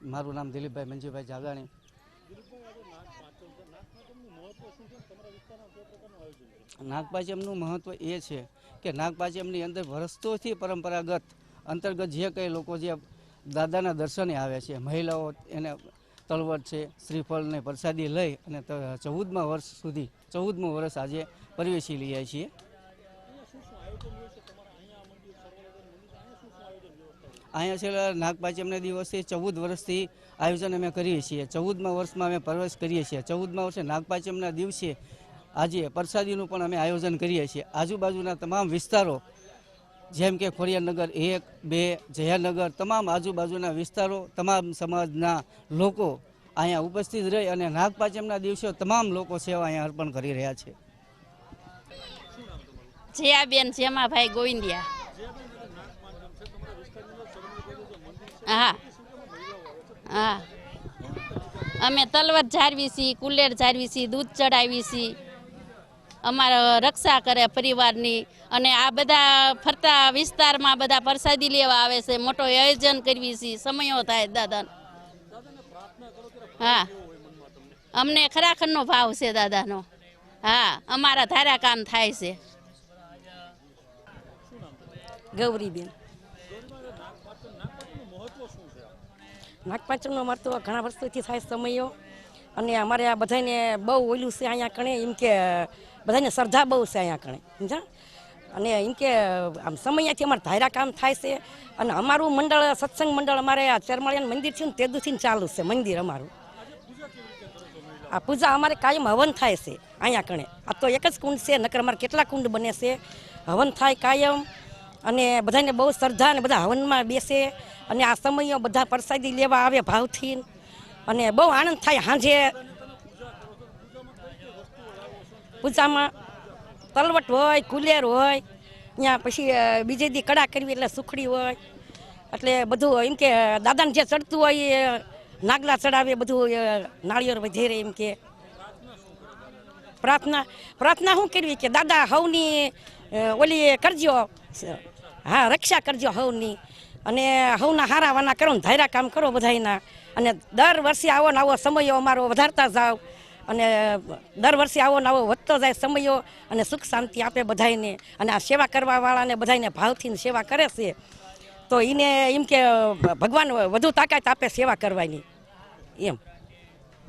મારું નામ દિલીપભાઈ મંજીભાઈ જાગાણી નાગપાંચમનું મહત્ત્વ એ છે કે નાગપાંચમની અંદર વર્ષોથી પરંપરાગત, અંતર્ગત જે કંઈ લોકો જે દાદાના દર્શને આવે છે, મહિલાઓ એને તળવટ છે, શ્રીફળને પ્રસાદી લઈ અને ચૌદમા વર્ષ સુધી, ચૌદમું વર્ષ આજે પ્રવેશી લઈએ છીએ. અહીંયા છેલ્લા નાગપાંચમના દિવસથી ચૌદ વર્ષથી આયોજન અમે કરીએ છીએ. ચૌદમા વર્ષમાં અમે પ્રવેશ કરીએ છીએ. ચૌદમા વર્ષે નાગપાંચમના દિવસે આજે પ્રસાદીનું પણ અમે આયોજન કરીએ છીએ. આજુબાજુના તમામ વિસ્તારો, જેમ કે ખોડિયાનગર એક, બે જયાનગર તમામ આજુબાજુના વિસ્તારો, તમામ સમાજના લોકો અહીંયા ઉપસ્થિત રહી અને નાગપાંચમના દિવસે તમામ લોકો સેવા અહીંયા અર્પણ કરી રહ્યા છે. જયાબેન જેમાભાઈ ગોવિંદિયા. હા. હા. અમે તલવર જાળવી છીએ, કુલેર જાળવી છીએ, દૂધ ચડાવી છીએ. અમારા રક્ષા કરે પરિવારની અને આ બધા ફરતા વિસ્તારમાં બધા પ્રસાદી લેવા આવે છે, મોટો આયોજન કરવી છીએ સમયો થાય દાદા હા. અમને ખરાખરનો ભાવ છે દાદાનો. હા, અમારા ધારા કામ થાય છે. ગૌરીબેન. નાગપાંચમનો મહત્વ ઘણા વર્ષોથી થાય સમયો. અને અમારે આ બધાને બહુ ઓલું છે અહીંયા કણે, એમ કે બધાને શ્રદ્ધા બહુ છે અહીંયા કણે સમજા અને એમ કે આમ સમયથી અમારે ધાયરા કામ થાય છે. અને અમારું મંડળ, સત્સંગ મંડળ અમારે આ ચરમાળિયાનું મંદિર છે ને, તે દુથી ચાલુ છે મંદિર અમારું. આ પૂજા અમારે કાયમ હવન થાય છે અહીંયા કણે. આ તો એક જ કુંડ છે, નકર અમારે કેટલા કુંડ બને છે? હવન થાય કાયમ. અને બધાને બહુ શ્રદ્ધા અને બધા હવનમાં બેસે. અને આ સમયો બધા પ્રસાદી લેવા આવે ભાવથી. અને બહુ આનંદ થાય સાંજે પૂજામાં તલવટ હોય, કુલેર હોય ત્યાં પછી બીજે દી કડા કરવી એટલે સુખડી હોય. એટલે બધું એમ કે, દાદાને જે ચડતું હોય એ નાગલા ચડાવે, બધું નાળિયેર વધેરે એમ કે. પ્રાર્થના પ્રાર્થના શું કરવી કે દાદા હવની ઓલી કરજો. હા, રક્ષા કરજો હવની. અને હવના હારા વાના કરો ને ધાયરા કામ કરો બધાયના. અને દર વર્ષે આવો ને આવો સમયો અમારો વધારતા જાઓ. અને દર વર્ષે આવો ને આવો વધતો જાય સમયો અને સુખ શાંતિ આપે બધાયને. અને આ સેવા કરવાવાળાને બધાયને ભાવથી સેવા કરે છે. તો એને એમ કે ભગવાન વધુ તાકાત આપે સેવા કરવાની. એમ.